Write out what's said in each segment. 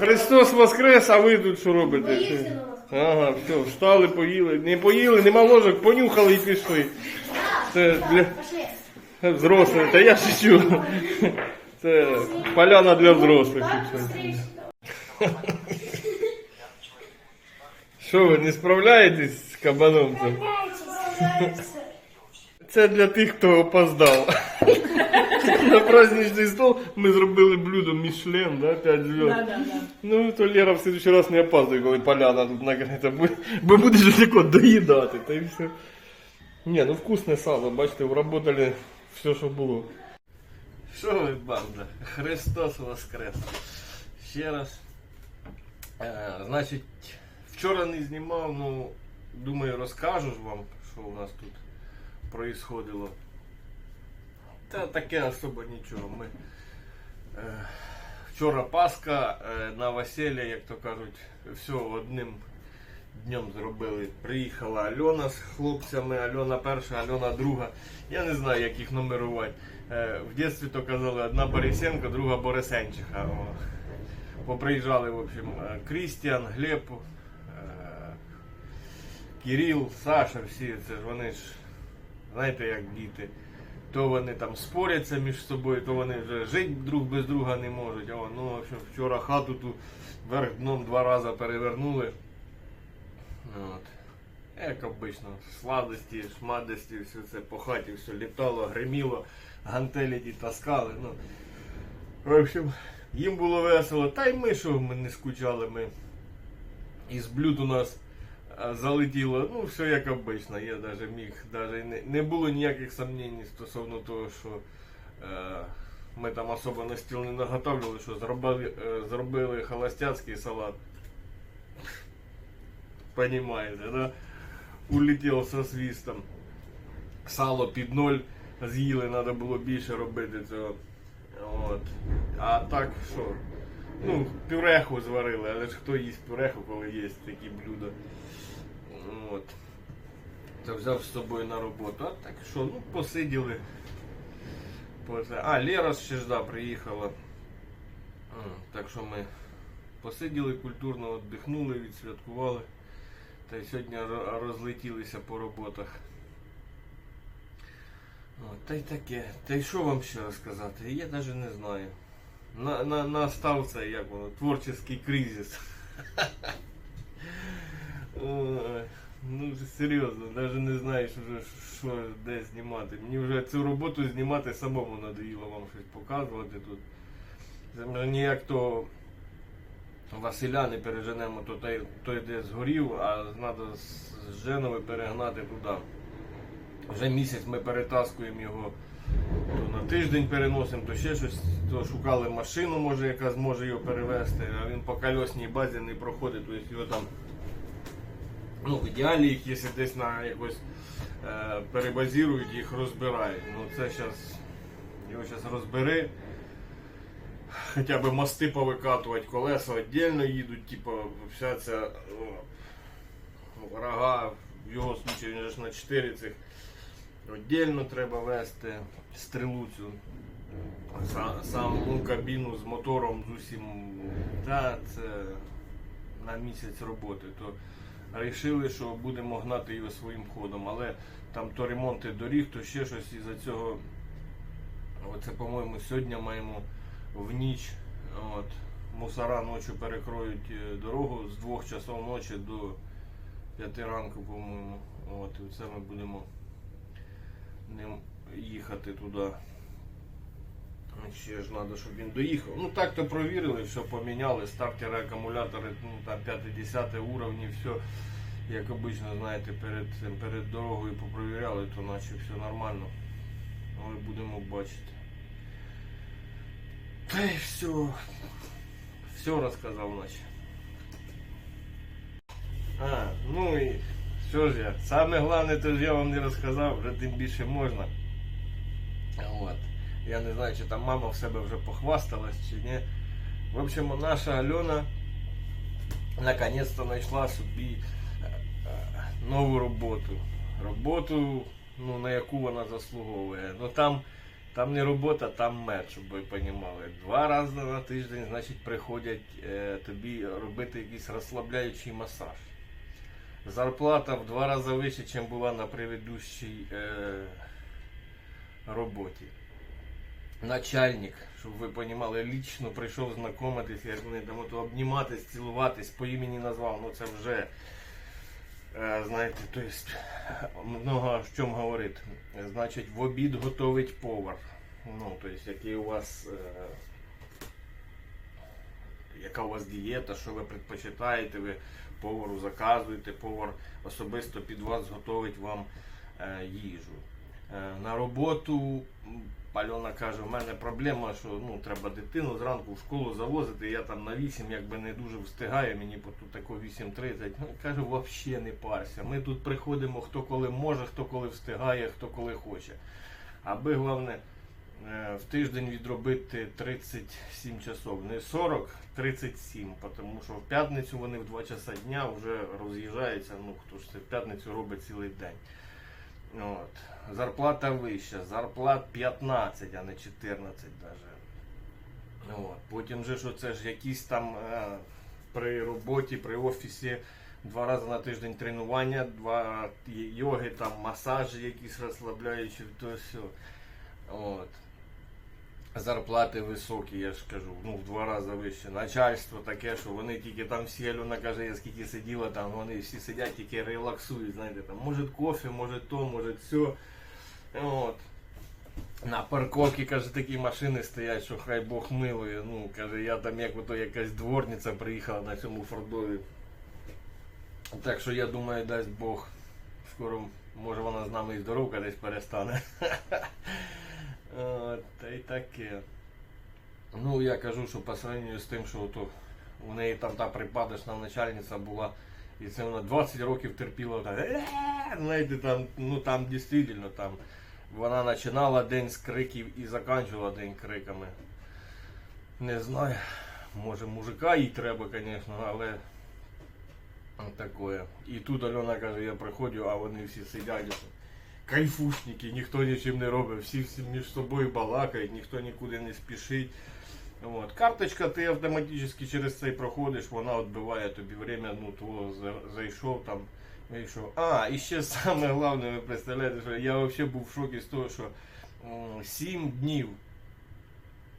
Христос Воскрес, а ви тут що робите? Поїсти Ага, все, встали, поїли. Не поїли, нема ложок, понюхали і пішли. Це для взрослих. Та я шучу. Це поляна для взрослих. Що ви не справляєтесь з кабаном? Це для тих, хто опоздав. На праздничний стол ми зробили блюдо Мішлен, да, 5 зв'язок. Да, да, да. Ну, то Лера в следующий раз не опаздує, коли поляна тут нагрета, бо, бо будеш вже тако доїдати, та й все. Ні, ну вкусне сало, бачите, вработали все, що було. Що ви, банда? Христос Воскрес. Ще раз. Е, значить, вчора не знімав, ну, думаю, розкажу ж вам, що у нас тут происходило. Та таке особо нічого. Ми, е, вчора Пасха, е, на весілля, як то кажуть, все одним днем зробили. Приїхала Альона з хлопцями, Альона перша, Альона друга. Я не знаю, як їх нумерувати. Е, в дитинстві то казали одна Борисенко, друга Борисенчиха. О. Поприїжджали, в общем, е, Крістіан, Глеб, е, Кирил, Саша, всі це ж вони ж, знаєте, як діти. То вони там споряться між собою, то вони вже жити друг без друга не можуть. О, ну, в общем, вчора хату ту вверх дном два рази перевернули. От. Як обично, сладості, шмадості, все це по хаті, все літало, гриміло, гантелі ті таскали. Ну. В общем, їм було весело. Та й ми що ми не скучали. Ми із блюд у нас залетіло, ну все як обично. Я даже міг, даже не, не було ніяких сомнень стосовно того, що е, ми там особо на стіл не наготовлювали, що зробили, е, зробили холостяцький салат. Понимаете, да? Улетів со свистом. Сало під ноль з'їли, треба було більше робити цього. От. А так що? Ну, пюреху зварили, але ж хто їсть пюреху, коли є такі блюда. От. Це взяв з собою на роботу. А так що, ну, посиділи. А, Лера ще ж да, приїхала. Так що ми посиділи культурно, віддихнули, відсвяткували. Та й сьогодні розлетілися по роботах. О, та й таке. Та й що вам ще розказати? Я навіть не знаю. На, на, настав цей, як воно, творчий кризис. Ой, Ну серйозно, навіть не знаєш вже що де знімати. Мені вже цю роботу знімати самому надоїло вам щось показувати тут. Вже ніяк то Василя не переженемо, то той, той де згорів, а треба з Женови перегнати туди. Вже місяць ми перетаскуємо його, то на тиждень переносимо, то ще щось, то шукали машину, може, яка зможе його перевезти, а він по кольосній базі не проходить, тобто його там, ну, в ідеалі їх, якщо десь на якось е, перебазірують, їх розбирають. Ну це зараз, його зараз розбери. Хоча б мости повикатувати, колеса віддільно їдуть, типу, вся ця рога, в його случаї він ж на 4 цих віддільно треба вести стрілу цю. Са- Саму кабіну з мотором з усім. Та це на місяць роботи. То вирішили, що будемо гнати його своїм ходом, але там то ремонти доріг, то ще щось із-за цього. Оце, по-моєму, сьогодні маємо в ніч. От, мусора ночі перекроють е, дорогу з 2 часов ночі до 5 ранку, по-моєму. От, і це ми будемо ним їхати туди. Ще ж треба, щоб він доїхав. Ну так то провірили, все поміняли, стартери, акумулятори, ну там 5-10 уровні, все. Як обично, знаєте, перед, перед дорогою попровіряли, то наче все нормально. Але будемо бачити. Та й все. Все розказав наче. А, ну і що ж я? Саме головне, то ж я вам не розказав, вже тим більше можна. От. Я не знаю, чи там мама в себе вже похвасталась чи ні. В общем, наша Альона наконец-то знайшла собі е, е, нову роботу. Роботу, ну, на яку вона заслуговує. Ну там Там не робота, там мед, щоб ви розуміли. Два рази на тиждень, значить, приходять е, тобі робити якийсь розслабляючий масаж. Зарплата в два рази вища, ніж була на предыдущій е, роботі. Начальник, щоб ви розуміли, лічно прийшов знайомитись, як вони там ото обніматись, цілуватись, по імені назвав. Ну це вже, е, знаєте, то есть, много в чому говорить. Значить, в обід готовить повар. Ну, то есть, який у вас. Е, яка у вас дієта, що ви предпочитаєте, ви повару заказуєте, повар особисто під вас готовить вам е, їжу. Е, на роботу Альона каже, в мене проблема, що ну, треба дитину зранку в школу завозити, я там на 8 якби не дуже встигаю, мені тут тако 8.30. Ну, каже, взагалі не парся. Ми тут приходимо, хто коли може, хто коли встигає, хто коли хоче. Аби головне е, в тиждень відробити 37 часов, не 40, 37, тому що в п'ятницю вони в 2 часа дня вже роз'їжджаються, ну хто ж це в п'ятницю робить цілий день. От. Зарплата вища, зарплат 15, а не 14 навіть. От. Потім же що це ж якісь там е, при роботі, при офісі два рази на тиждень тренування, два йоги, там масажі якісь розслабляючі, то все. От. Зарплати високі, я ж кажу, ну в два рази вище. Начальство таке, що вони тільки там всі Альона каже, я скільки сиділа, там вони всі сидять, тільки релаксують, знаєте, там може кофе, може то, може все. От. На парковці, каже, такі машини стоять, що хай Бог милує. Ну, каже, я там як ото якась дворниця приїхала на цьому Фордові. Так що я думаю, дасть Бог. Скоро може вона з нами і здоровка десь перестане. Та й таке. Ну, я кажу, що по сравнению з тим, що ото у неї там та припадочна начальниця була, і це вона 20 років терпіла так. Знаєте, там, ну там дійсно там вона починала день з криків і закінчувала день криками. Не знаю. Може мужика їй треба, звісно, але таке. І тут Альона каже, я приходжу, а вони всі сидять. Кайфушники, ніхто нічим не робить, всі, всі між собою балакають, ніхто нікуди не спішить. От. Карточка, ти автоматично через це проходиш, вона відбиває тобі время, ну за- зайшов там, вийшов. А, і ще саме головне, ви представляєте, що я взагалі був в шокі з того, що 7 днів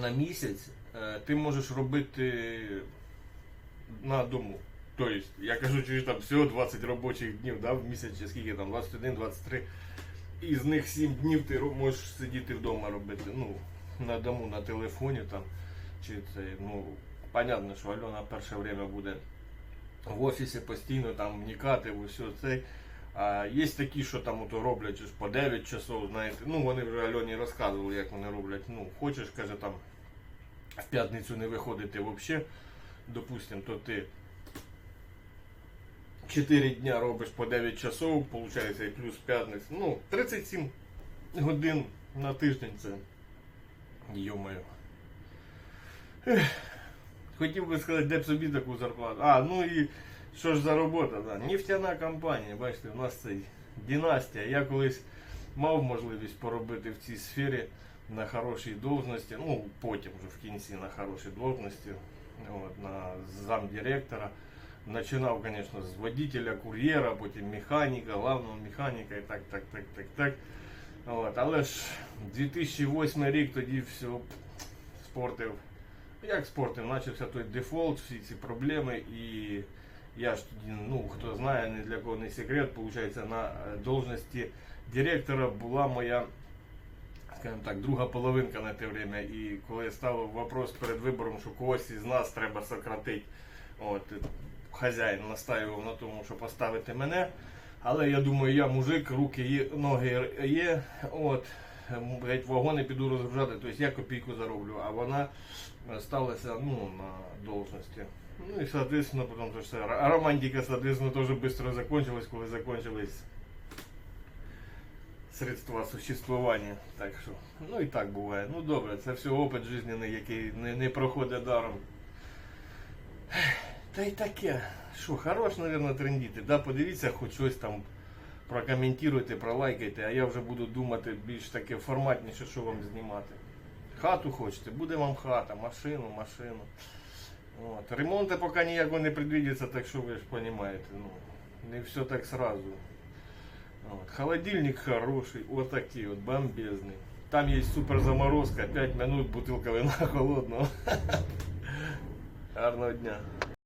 на місяць е, ти можеш робити на дому. Тобто, я кажу, що там всього 20 робочих днів да, в місяць, чи скільки там, 21, 23. І з них 7 днів ти можеш сидіти вдома робити. Ну, на дому, на телефоні там. Чи це, ну, понятно, що Альона перше время буде в офісі постійно там вникати в це. А є такі, що там ото роблять по 9 часов, знаєте. Ну, вони вже Альоні розказували, як вони роблять. Ну, хочеш, каже, там в п'ятницю не виходити взагалі, допустим, то ти 4 дня робиш по 9 часов, виходить, і плюс п'ятниця. Ну, 37 годин на тиждень це. Йомаю. Хотів би сказати, де б собі таку зарплату. А, ну і що ж за робота? Да? Нефтяна компанія, бачите, у нас це династія. Я колись мав можливість поробити в цій сфері на хорошій должності, ну потім вже в кінці на хорошій должності, от, на замдиректора. Начинав, звісно, з водителя, кур'єра, потім механіка, главного механіка і так, так, так, так, так. От, але ж 2008 рік тоді все спортив. Як спортив, почався той дефолт, всі ці проблеми. І я ж тоді, ну хто знає, ні для кого не секрет, виходить, на е, должності директора була моя, скажімо так, друга половинка на те время. І коли став вопрос перед вибором, що когось із нас треба сократити, от, хазяїн настаював на тому, що поставити мене. Але я думаю, я мужик, руки є, ноги є. От, м, вагони піду розгружати, тобто я копійку зароблю, а вона сталася ну, на должності. Ну і, соответственно, потім все. Романтика, соответственно, тоже быстро закончилась, коли закончились средства существування. Так що, ну і так буває. Ну добре, це все опит жизненний, який не, не проходить даром. Та й таке. Що, хорош, мабуть, трендіти. Да, подивіться, хоч щось там прокоментуйте, пролайкайте, а я вже буду думати більш таке форматніше, що вам знімати. Хату хочете, буде вам хата, машину, машину. От. Ремонту поки ніякого не предвидиться, так що ви ж розумієте, ну, не все так сразу. От. Холодильник хороший, отакий от, бомбезний. Там є супер заморозка, 5 минут бутилка вина холодного. Гарного дня.